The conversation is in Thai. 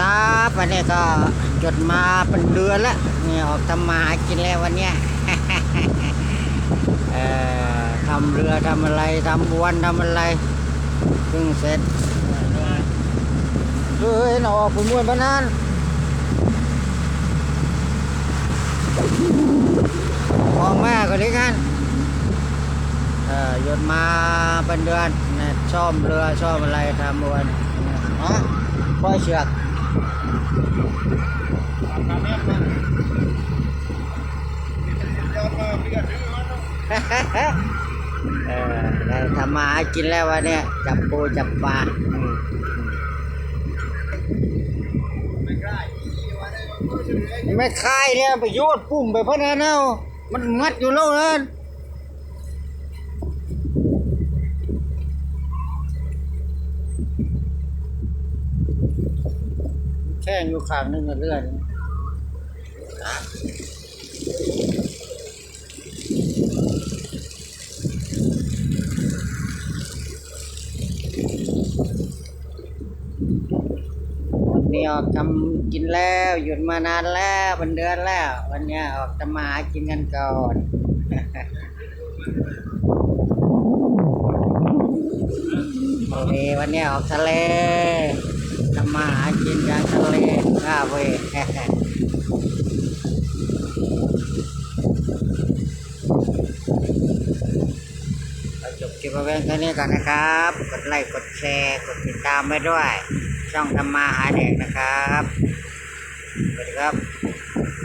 วันนี้ก็จดมาเป็นเดือนแล้วเนี่ยออกทำมาหากินแล้ววันเนี้ยเอ่อทำเรือทำอะไรทำบวนทำอะไรเพิ่งเสร็จเฮ้ยหนออกผมมวนปะนั้นมองแม่ก็ดีกันเอ่อยดมาเป็นเดือนเนี่ยซ่อมเรือซ่อมอะไรทำบวนเนาะปล่อยเชือก เออได้ทำมาหากินแล้ววันเนี้ยจับปูจับปลาอืมไม่คายเนี่ยไปโยดปุ่มไปเพราะนั้นเอามันงัดอยู่แล้วนั่น แค่อยู่ข้างนึงกับเลื่อนวันนี้ออกทำกินแล้วหยุดมานานแล้วเป็นเดือนแล้ว วันนี้ออกทำมาหากินกันก่อนโอเควันนี้ออกทะเล ห้าเว้จบคลิปเว้นแค่นี้ก่อนนะครับ กดไลค์ กดแชร์ กดติดตามไว้ด้วย ช่องธรรมาหาเด็กนะครับ สวัสดีครับ